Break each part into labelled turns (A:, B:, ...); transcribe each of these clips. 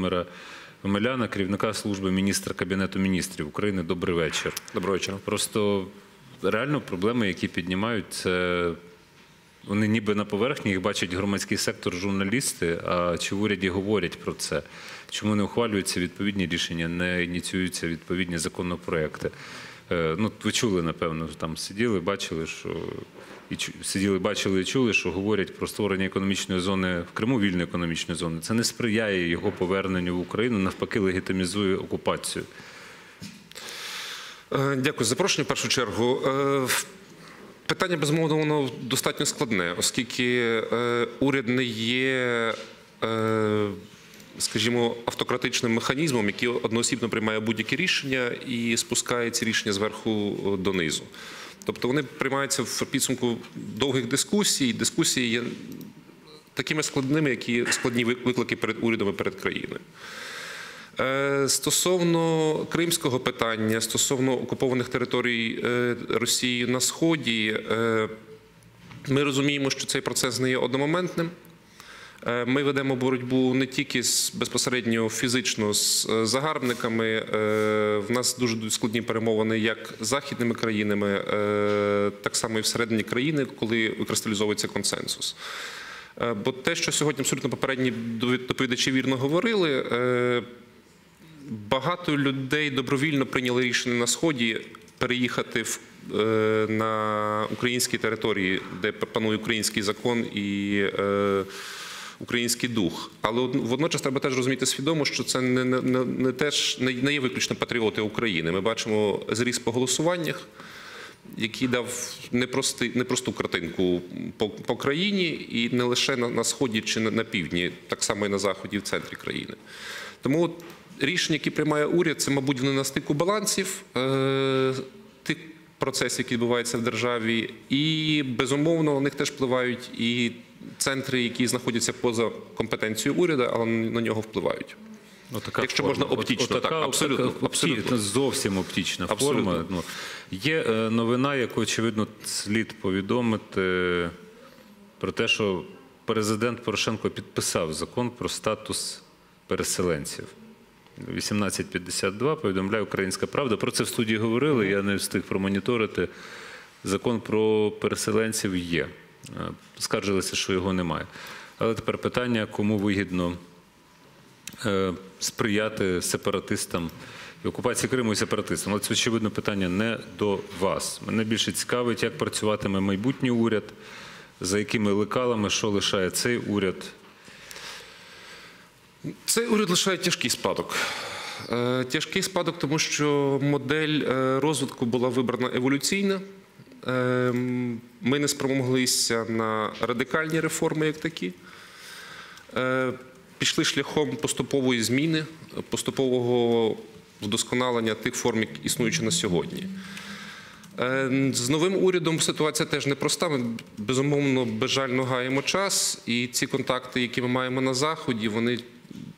A: Володимира Омеляна, керівника служби міністра Кабінету міністрів України. Добрий вечір.
B: Доброго вечора.
A: Просто реально проблеми, які піднімають, це вони ніби на поверхні їх бачать громадський сектор, журналісти. А чи в уряді говорять про це? Чому не ухвалюються відповідні рішення, не ініціюються відповідні законопроекти? Е, Ну, ви чули, напевно, там сиділи, бачили, що і сиділи, бачили і чули, що говорять про створення економічної зони в Криму, вільної економічної зони. Це не сприяє його поверненню в Україну, навпаки, легітимізує окупацію.
B: Е, Дякую за запрошення. В першу чергу Е, питання безумовно воно достатньо складне, оскільки е, уряд не є, скажімо, автократичним механізмом, який одноосібно приймає будь-які рішення і спускає ці рішення зверху донизу. Тобто вони приймаються в підсумку довгих дискусій. Дискусії є такими складними, які складні виклики перед урядом і перед країною. Е, Стосовно кримського питання, стосовно окупованих територій е, Росії на сході, е, ми розуміємо, що цей процес не є одномоментним. Е, Ми ведемо боротьбу не тільки безпосередньо фізично з е, загарбниками. е, В нас дуже складні перемовини як з західними країнами, так само і всередині країни, коли викристалізовується консенсус. Бо те, що сьогодні абсолютно попередні доповідачі вірно говорили, багато людей добровільно прийняли рішення на сході переїхати в, на українські території, де панує український закон і е, український дух. Але водночас треба теж розуміти свідомо, що це не, не, не, не теж не, не є виключно патріоти України. Ми бачимо зріст по голосуваннях. Який дав непрости, непросту картинку по, по країні, і не лише на, на сході чи на, на півдні, так само і на заході, в центрі країни. Тому рішення, які приймає уряд, це, мабуть, вони на стику балансів е, тих процесів, які відбуваються в державі, і безумовно на них теж впливають і центри, які знаходяться поза компетенцією уряду, але на нього впливають.
A: Отака
B: Якщо можна оптично,
A: От- отака-
B: так, абсолютно,
A: опті-
B: абсолютно.
A: Зовсім оптична
B: Абсолютно.
A: форма. Ну, є е, новина, яку, очевидно, слід повідомити про те, що президент Порошенко підписав закон про статус переселенців. 1852 повідомляє Українська Правда. Про це в студії говорили, я не встиг промоніторити. Закон про переселенців є. Е, Скаржилися, що його немає. Але тепер питання, кому вигідно е, сприяти сепаратистам і окупації Криму і сепаратистам. Але це очевидно питання не до вас. Мене більше цікавить, як працюватиме майбутній уряд, за якими лекалами, що лишає цей уряд.
B: Цей уряд лишає тяжкий спадок. Е, Тяжкий спадок, тому що модель розвитку була вибрана еволюційна. Е, Ми не спромоглися на радикальні реформи, як такі. Е, Пішли шляхом поступової зміни, поступового вдосконалення тих форм, які існуючі на сьогодні. Е, З новим урядом ситуація теж непроста. Ми безумовно безжально гаємо час, і ці контакти, які ми маємо на заході, вони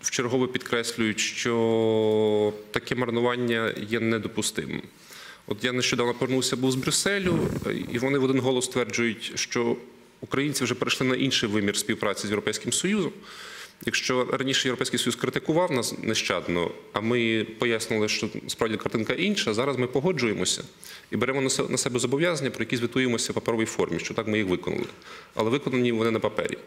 B: вчергове підкреслюють, що таке марнування є недопустимим. От я нещодавно повернувся був з Брюсселю, і вони в один голос стверджують, що українці вже перейшли на інший вимір співпраці з Європейським Союзом. Якщо раніше Європейський Союз критикував нас нещадно, а ми пояснили, що справді картинка інша, зараз ми погоджуємося і беремо на себе зобов'язання, про які звітуємося в паперовій формі, що так ми їх виконали. Але виконані вони на папері.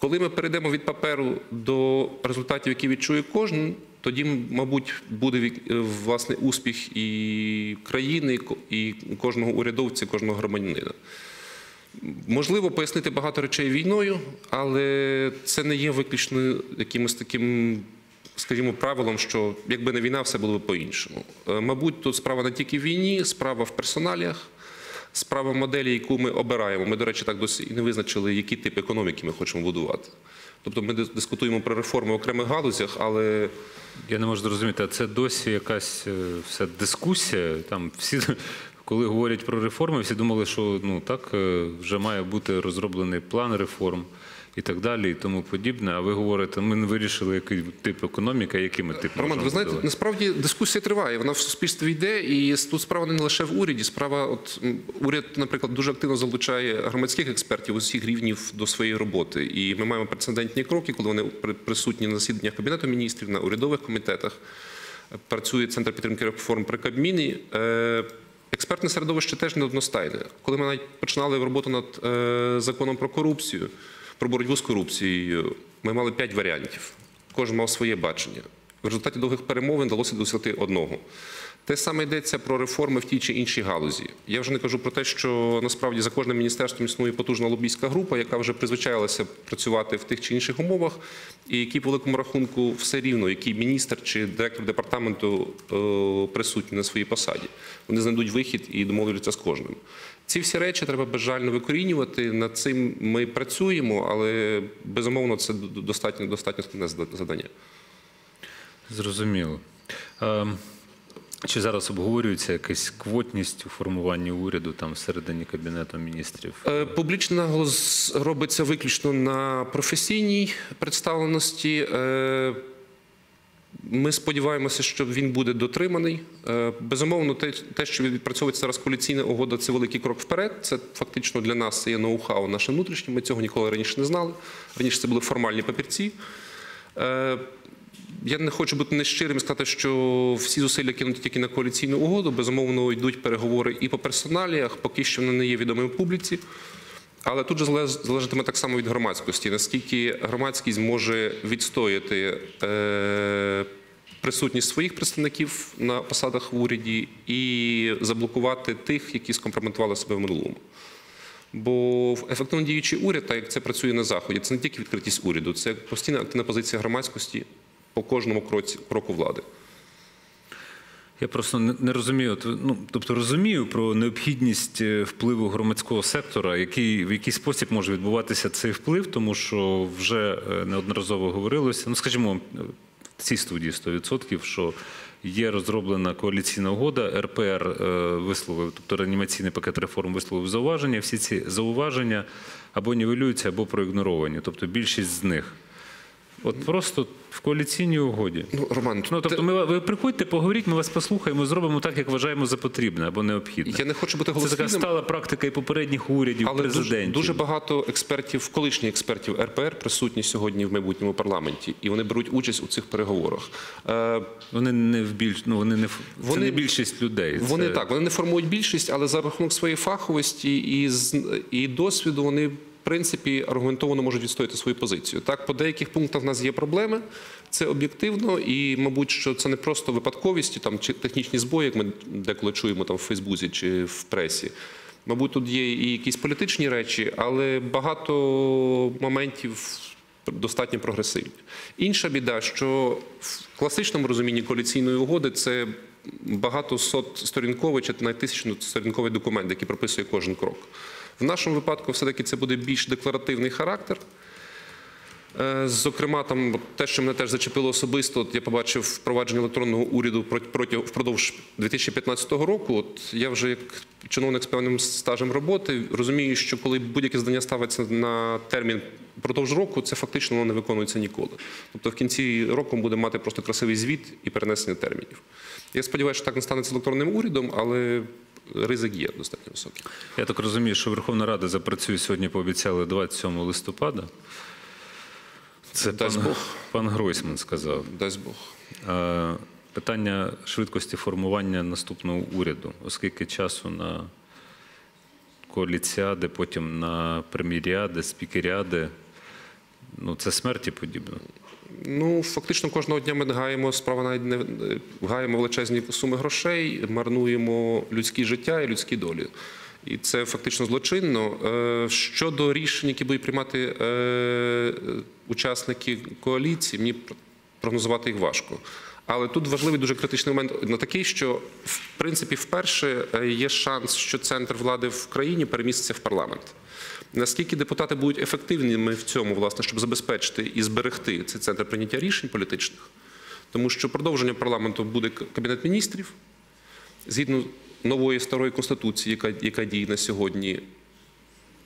B: Коли ми перейдемо від паперу до результатів, які відчує кожен, тоді, мабуть, буде е, власне успіх і країни, і кожного урядовця, кожного громадянина. Можливо, пояснити багато речей війною, але це не є виключно якимось таким, скажімо, правилом, що якби не війна, все було б по-іншому. Е, Мабуть, тут справа не тільки в війні, справа в персоналіях, справа моделі, яку ми обираємо. Ми, до речі, так досі і не визначили, який тип економіки ми хочемо будувати. Тобто ми дис- дискутуємо про реформи в окремих галузях, але
A: Я не можу зрозуміти, а це досі якась е, вся дискусія. Там всі, коли говорять про реформи, всі думали, що ну так е, вже має бути розроблений план реформ. І так далі, і тому подібне. А ви говорите, ми не вирішили, який тип економіки, який ми тип
B: Роман, ви знаєте, насправді дискусія триває. Вона в суспільстві йде, і тут справа не лише в уряді. Справа, от уряд, наприклад, дуже активно залучає громадських експертів усіх рівнів до своєї роботи. І ми маємо прецедентні кроки, коли вони при- присутні на засіданнях кабінету міністрів, на урядових комітетах. Працює центр підтримки реформ при Кабміні. Е, Експертне середовище теж неодностайне. Коли ми навіть починали роботу над е, законом про корупцію, про боротьбу з корупцією, ми мали п'ять варіантів. Кожен мав своє бачення. В результаті довгих перемовин вдалося досягти одного. Те саме йдеться про реформи в тій чи іншій галузі. Я вже не кажу про те, що насправді за кожним міністерством існує потужна лобійська група, яка вже призвичаїлася працювати в тих чи інших умовах, і які по великому рахунку все рівно, який міністр чи директор департаменту е, присутні на своїй посаді. Вони знайдуть вихід і домовляться з кожним. Ці всі речі треба безжально викорінювати. Над цим ми працюємо, але безумовно це достатньо достатньо складне завдання.
A: Зрозуміло. Е, Чи зараз обговорюється якась квотність у формуванні уряду там всередині кабінету міністрів?
B: Е, Публічний наголос робиться виключно на професійній представленості. Ми сподіваємося, що він буде дотриманий. Е, Безумовно, те, те, що відпрацьовується зараз коаліційна угода, це великий крок вперед. Це фактично для нас є ноу-хау наше внутрішнє. Ми цього ніколи раніше не знали. Раніше це були формальні папірці. Е, я не хочу бути нещирим і сказати, що всі зусилля кинуті тільки на коаліційну угоду. Безумовно, йдуть переговори і по персоналіях, поки що вони не є відомими публіці. Але тут же залежатиме так само від громадськості, наскільки громадськість зможе відстояти е, присутність своїх представників на посадах в уряді і заблокувати тих, які скомпрометували себе в минулому. Бо ефективно діючий уряд, так як це працює на заході, це не тільки відкритість уряду, це постійна активна позиція громадськості по кожному кроку влади.
A: Я просто не, розумію. Ну тобто розумію про необхідність е, впливу громадського сектора, який в який спосіб може відбуватися цей вплив, тому що вже е, неодноразово говорилося. Ну, скажімо, е, в цій студії 100%, що є розроблена коаліційна угода. РПР висловив, тобто реанімаційний пакет реформ висловив зауваження. Всі ці зауваження або нівелюються, або проігноровані, тобто більшість з них. От просто в коаліційній угоді.
B: Ну, Роман,
A: Ну, тобто, ми, ви приходьте, поговоріть, ми вас послухаємо, зробимо так, як вважаємо за потрібне або необхідне.
B: я не хочу бути
A: Це така стала практика і попередніх урядів,
B: але дуже,
A: президентів.
B: дуже багато експертів, колишніх експертів РПР присутні сьогодні в майбутньому парламенті, і вони беруть участь у цих переговорах. Е,
A: Вони не в більш, ну вони не це
B: Вони-
A: не більшість людей.
B: Вони
A: це...
B: так, вони не формують більшість, але за рахунок своєї фаховості і, і досвіду вони. Принципі, аргументовано можуть відстояти свою позицію. Так, по деяких пунктах в нас є проблеми, це об'єктивно, і, мабуть, що це не просто випадковість там, чи технічні збої, як ми деколи чуємо там в Фейсбуці чи в пресі. Мабуть, тут є і якісь політичні речі, але багато моментів достатньо прогресивні. Інша біда, що в класичному розумінні коаліційної угоди це багато сот сторінковий чи навіть тисячно-сторінковий документ, який прописує кожен крок. В нашому випадку, все-таки це буде більш декларативний характер. Е, Зокрема, там те, що мене теж зачепило особисто, от я побачив впровадження електронного уряду проти- впродовж 2015 року. От я вже як чиновник з певним стажем роботи розумію, що коли будь-яке здання ставиться на термін впродовж року, це фактично воно не виконується ніколи. Тобто в кінці року ми будемо мати просто красивий звіт і перенесення термінів. Я сподіваюся, що так не станеться електронним урядом, але ризик є достатньо високий.
A: Я так розумію, що Верховна Рада запрацює сьогодні, пообіцяли 27 листопада. Це пан,
B: Бог.
A: пан Гройсман сказав.
B: Дасть Бог.
A: Питання швидкості формування наступного уряду, оскільки часу на коаліціади, потім на прем'єріади, спікеріади, ну це смерті подібно.
B: Ну, фактично кожного дня ми гаємо справа навіть не гаємо величезні суми грошей, марнуємо людські життя і людські долі. І це фактично злочинно. Е, Щодо рішень, які будуть приймати е, учасники коаліції, мені прогнозувати їх важко. Але тут важливий дуже критичний момент на такий, що в принципі вперше е, є шанс, що центр влади в країні переміститься в парламент. Наскільки депутати будуть ефективними в цьому, власне, щоб забезпечити і зберегти цей центр прийняття рішень політичних, тому що продовження парламенту буде кабінет міністрів згідно нової старої конституції, яка, яка діє на сьогодні.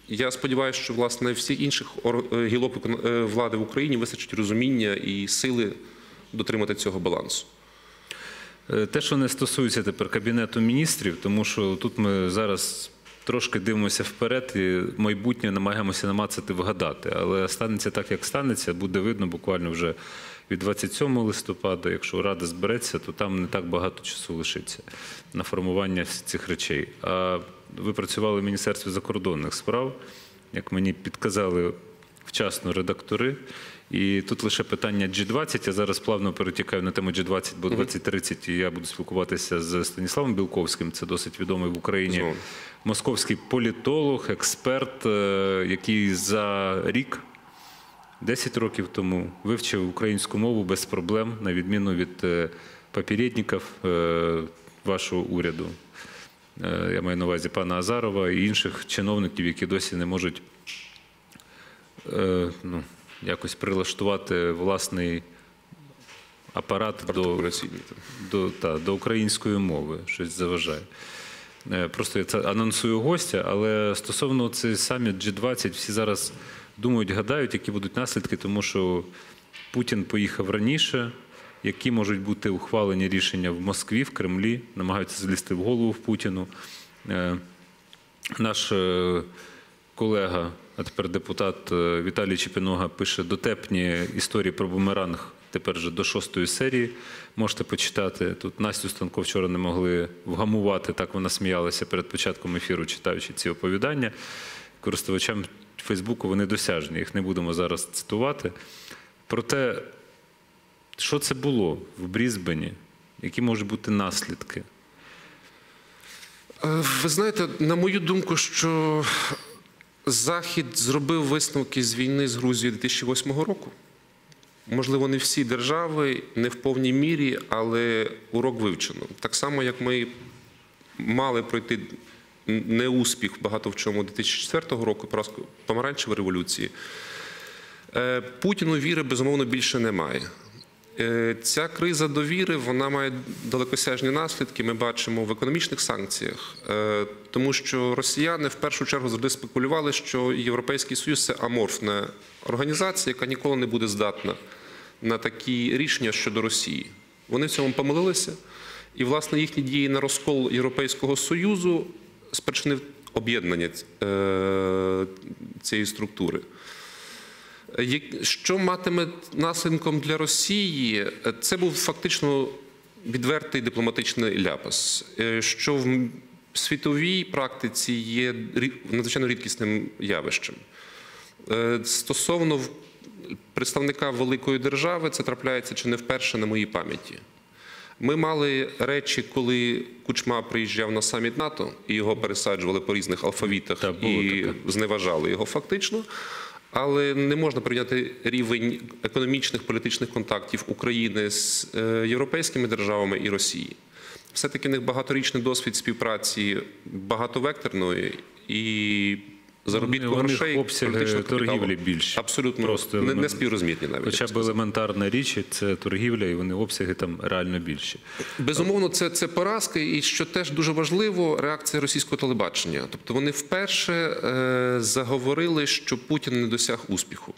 B: Я сподіваюся, що власне всіх інших е, гілок е, влади в Україні вистачить розуміння і сили дотримати цього балансу.
A: Е, Те, що не стосується тепер Кабінету міністрів, тому що тут ми зараз трошки дивимося вперед і майбутнє намагаємося намацати вгадати. Але станеться так, як станеться, буде видно буквально вже від 27 листопада. Якщо Рада збереться, то там не так багато часу лишиться на формування цих речей. А ви працювали в Міністерстві закордонних справ, як мені підказали вчасно редактори. І тут лише питання G20. Я зараз плавно перетікаю на тему G20, бо 2030 і я буду спілкуватися з Станіславом Білковським. Це досить відомий в Україні московський політолог, експерт, е, який за рік, 10 років тому, вивчив українську мову без проблем, на відміну від е, попередників е, вашого уряду. Я маю на увазі пана Азарова і інших чиновників, які досі не можуть ну, якось прилаштувати власний апарат до, до, та, до української мови, щось заважає. Е, Просто я це анонсую гостя, але стосовно цей саміт G20, всі зараз думають, гадають, які будуть наслідки, тому що Путін поїхав раніше. Які можуть бути ухвалені рішення в Москві, в Кремлі, намагаються злізти в голову в Путіну. Е, Наш е, колега, а тепер депутат е, Віталій Чепінога пише дотепні історії про бумеранг. Тепер вже до шостої серії можете почитати. Тут Настю Станко вчора не могли вгамувати, так вона сміялася перед початком ефіру, читаючи ці оповідання. Користувачам Фейсбуку вони досяжні, їх не будемо зараз цитувати. Проте, що це було в Брізбені, які можуть бути наслідки?
B: Е, Ви знаєте, на мою думку, що Захід зробив висновки з війни з Грузією 2008 року. Можливо, не всі держави, не в повній мірі, але урок вивчено. Так само, як ми мали пройти неуспіх багато в чому 2004 року, поразку помаранчевої революції. Е, Путіну віри безумовно більше немає. Е, Ця криза довіри вона має далекосяжні наслідки. Ми бачимо в економічних санкціях, Е, тому що росіяни в першу чергу завжди спекулювали, що Європейський Союз це аморфна організація, яка ніколи не буде здатна на такі рішення щодо Росії. Вони в цьому помилилися, і власне їхні дії на розкол Європейського Союзу спричинив об'єднання е, цієї структури. Що матиме наслідком для Росії? Це був фактично відвертий дипломатичний ляпас, е, що в світовій практиці є надзвичайно рідкісним явищем. Е, Стосовно представника великої держави, це трапляється чи не вперше на моїй пам'яті. Ми мали речі, коли Кучма приїжджав на саміт НАТО і його пересаджували по різних алфавітах і
A: таке.
B: зневажали його фактично. Але не можна прийняти рівень економічних політичних контактів України з е, європейськими державами і Росії. Все-таки в них багаторічний досвід співпраці багатовекторної і заробітку
A: вони,
B: грошей
A: обсяги торгівлі більші.
B: Абсолютно
A: Просто
B: не, не співрозмітні навіть.
A: Хоча
B: б
A: б елементарна річ це торгівля, і вони обсяги там реально більші.
B: Безумовно, це, це поразка, і що теж дуже важливо, реакція російського телебачення. Тобто вони вперше е, заговорили, що Путін не досяг успіху.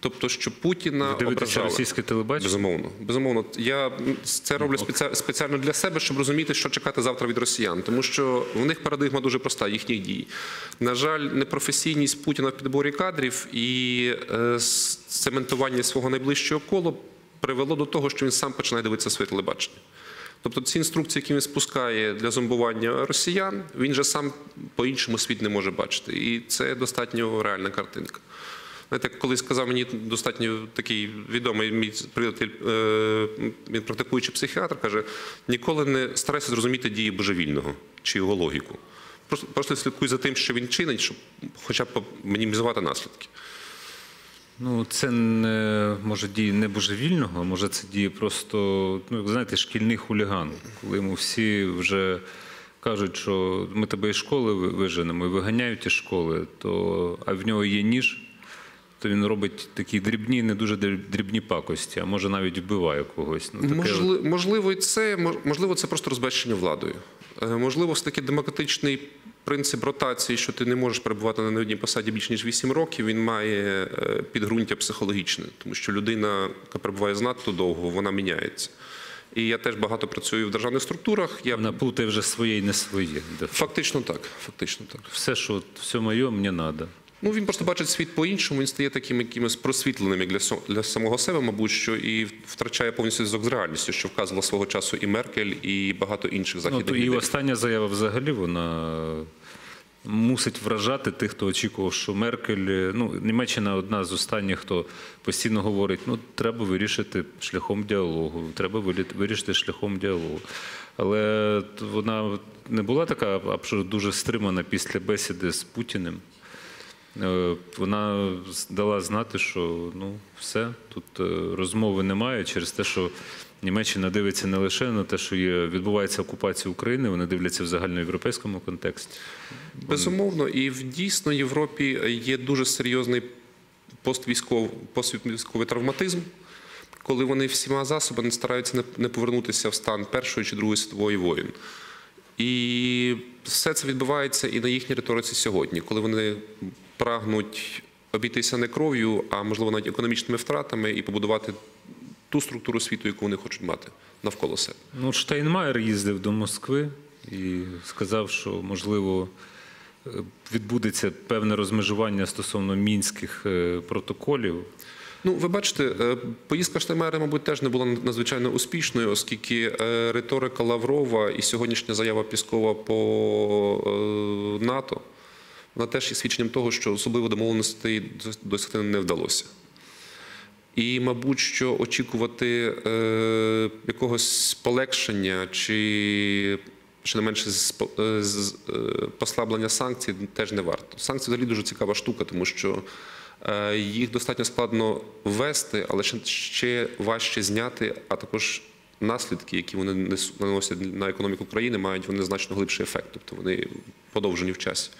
B: Тобто, що Путіна ображали.
A: російське телебачення?
B: Безумовно, безумовно. Я це роблю спеці- спеціально для себе, щоб розуміти, що чекати завтра від росіян, тому що в них парадигма дуже проста їхніх дій. На жаль, непрофесійність Путіна в підборі кадрів і е, цементування свого найближчого кола привело до того, що він сам починає дивитися своє телебачення. Тобто ці інструкції, які він спускає для зомбування росіян, він же сам по-іншому світ не може бачити. І це достатньо реальна картинка. Знаєте, колись сказав мені достатньо такий відомий мій приятель, е, він практикуючий психіатр, каже: ніколи не старайся зрозуміти дії божевільного чи його логіку. Просто, просто слідкуй за тим, що він чинить, щоб хоча б мінімізувати наслідки.
A: Ну, це не може дії не божевільного, може це діє просто, ну, як знаєте, шкільний хуліган, коли йому всі вже кажуть, що ми тебе із школи виженемо і виганяють із школи, то, а в нього є ніж, то він робить такі дрібні, не дуже дріб- дрібні пакості, а може навіть вбиває когось. Ну, таке от.
B: Можливо, і це мож- можливо, це просто розбещення владою. Е, Можливо, все таки демократичний принцип ротації, що ти не можеш перебувати на одній посаді більше ніж 8 років, він має е, підґрунтя психологічне, тому що людина, яка перебуває занадто довго, вона міняється. І я теж багато працюю в державних структурах. Я
A: Вона плутає вже своє і не своє.
B: фактично так. Фактично так.
A: Все, що все моє, мені треба.
B: Ну він просто бачить світ по-іншому. Він стає таким якимось просвітленим як для для самого себе, мабуть, що і втрачає повністю зв'язок з реальністю, що вказувала свого часу і Меркель, і багато інших
A: Ну,
B: західних
A: то і остання заява взагалі вона мусить вражати тих, хто очікував, що Меркель, ну, Німеччина одна з останніх, хто постійно говорить, ну, треба вирішити шляхом діалогу, треба вирішити шляхом діалогу. Але вона не була така абсолютно дуже стримана після бесіди з Путіним. Е, Вона дала знати, що ну все, тут е, розмови немає через те, що Німеччина дивиться не лише на те, що є, відбувається окупація України, вони дивляться в загальноєвропейському контексті.
B: Безумовно, і в дійсно Європі є дуже серйозний поствійськовий, поствійськовий травматизм, коли вони всіма засобами стараються не- не повернутися в стан Першої чи Другої світової воїн. І все це відбувається і на їхній риториці сьогодні, коли вони прагнуть обійтися не кров'ю, а можливо навіть економічними втратами і побудувати ту структуру світу, яку вони хочуть мати навколо себе.
A: Ну, Штайнмаєр їздив до Москви і сказав, що можливо е, відбудеться певне розмежування стосовно мінських е, протоколів.
B: Ну, ви бачите, е, поїздка Штайнмайера, мабуть, теж не була надзвичайно успішною, оскільки риторика Лаврова і сьогоднішня заява Піскова по НАТО, вона теж є свідченням того, що особливо домовленостей досягти не вдалося. І, мабуть, що очікувати е, якогось полегшення чи щонайменше з- е, е, послаблення санкцій теж не варто. Санкції взагалі дуже цікава штука, тому що е, їх достатньо складно ввести, але ще, ще важче зняти, а також наслідки, які вони наносять на економіку країни, мають вони значно глибший ефект, тобто вони подовжені в часі.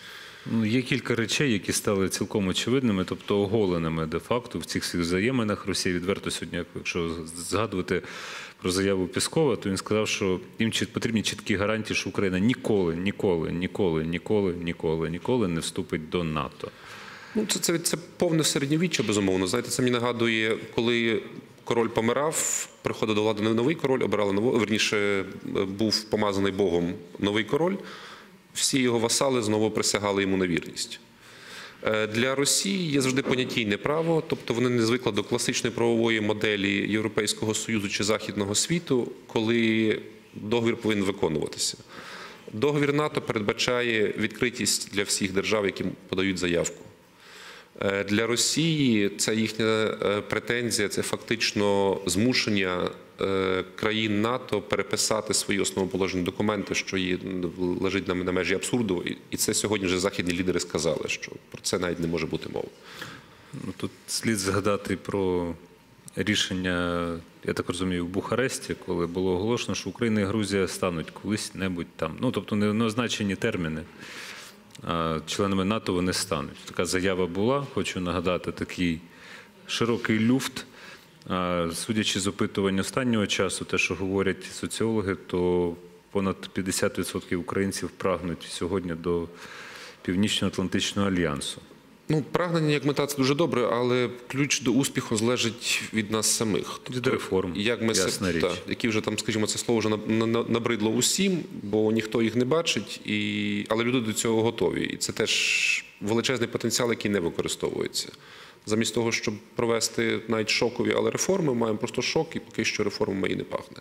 A: Ну, є кілька речей, які стали цілком очевидними, тобто оголеними де-факто в цих всіх взаєминах. Росія відверто сьогодні, якщо згадувати про заяву Піскова, то він сказав, що їм потрібні чіткі гарантії, що Україна ніколи, ніколи, ніколи, ніколи, ніколи, ніколи не вступить до НАТО.
B: Ну, це, це, це повне середньовіччя, безумовно. Знаєте, це мені нагадує, коли король помирав, приходив до влади новий король, обирали нового, верніше, був помазаний Богом новий король. Всі його васали знову присягали йому на вірність. Е, Для Росії є завжди понятійне право, тобто вони не звикли до класичної правової моделі Європейського Союзу чи Західного світу, коли договір повинен виконуватися. Договір НАТО передбачає відкритість для всіх держав, які подають заявку. Е, Для Росії ця їхня е, претензія це фактично змушення країн НАТО переписати свої основоположні документи, що є, лежить на межі абсурду. І- це сьогодні вже західні лідери сказали, що про це навіть не може бути мови.
A: Ну, тут слід згадати про рішення, я так розумію, в Бухаресті, коли було оголошено, що Україна і Грузія стануть колись-небудь там. Ну, тобто не не означені терміни. Членами НАТО вони стануть. Така заява була. Хочу нагадати такий широкий люфт. Судячи з опитувань останнього часу, те, що говорять соціологи, то понад 50% українців прагнуть сьогодні до Північно-Атлантичного альянсу.
B: Ну, прагнення як мета це дуже добре, але ключ до успіху залежить від нас самих.
A: Від реформ,
B: як ми
A: ясна річ.
B: та, які вже там, скажімо, це слово вже на- на- на- набридло усім, бо ніхто їх не бачить, і... але люди до цього готові. І це теж величезний потенціал, який не використовується. Замість того, щоб провести навіть шокові, але реформи, маємо просто шок, і поки що реформами і не пахне.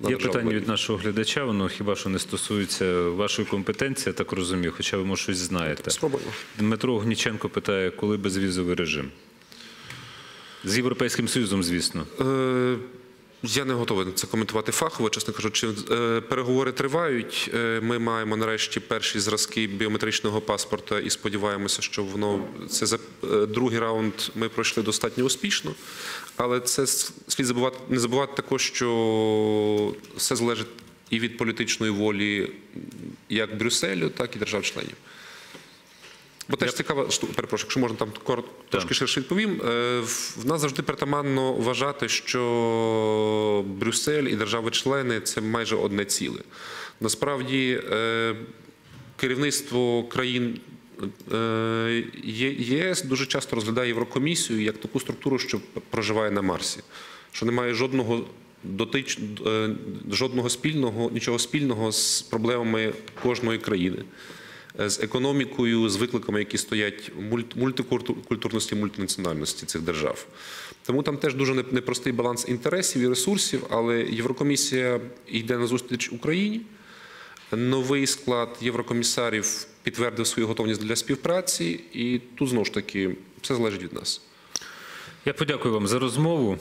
B: На
A: Є питання від нашого глядача, воно хіба що не стосується вашої компетенції, я так розумію, хоча ви може щось знаєте.
B: Спробуємо.
A: Дмитро Огніченко питає, коли безвізовий режим? З Європейським Союзом, звісно.
B: Е, Я не готовий це коментувати фахово, чесно кажучи. Е, Переговори тривають. Е, Ми маємо нарешті перші зразки біометричного паспорта і сподіваємося, що воно це за е, другий раунд ми пройшли достатньо успішно. Але це слід забувати не забувати також, що все залежить і від політичної волі як Брюсселю, так і держав-членів. Бо теж цікава штука, перепрошую, якщо можна там коротко трошки ширше відповім. Е, В нас завжди притаманно вважати, що Брюссель і держави-члени це майже одне ціле. Насправді е, керівництво країн е, ЄС дуже часто розглядає Єврокомісію як таку структуру, що проживає на Марсі, що немає жодного дотич, жодного спільного, нічого спільного з проблемами кожної країни, з економікою, з викликами, які стоять мульт- мультикультурності, мультинаціональності цих держав. Тому там теж дуже непростий баланс інтересів і ресурсів, але Єврокомісія йде на зустріч Україні. Новий склад єврокомісарів підтвердив свою готовність для співпраці, і тут знову ж таки все залежить від нас.
A: Я подякую вам за розмову.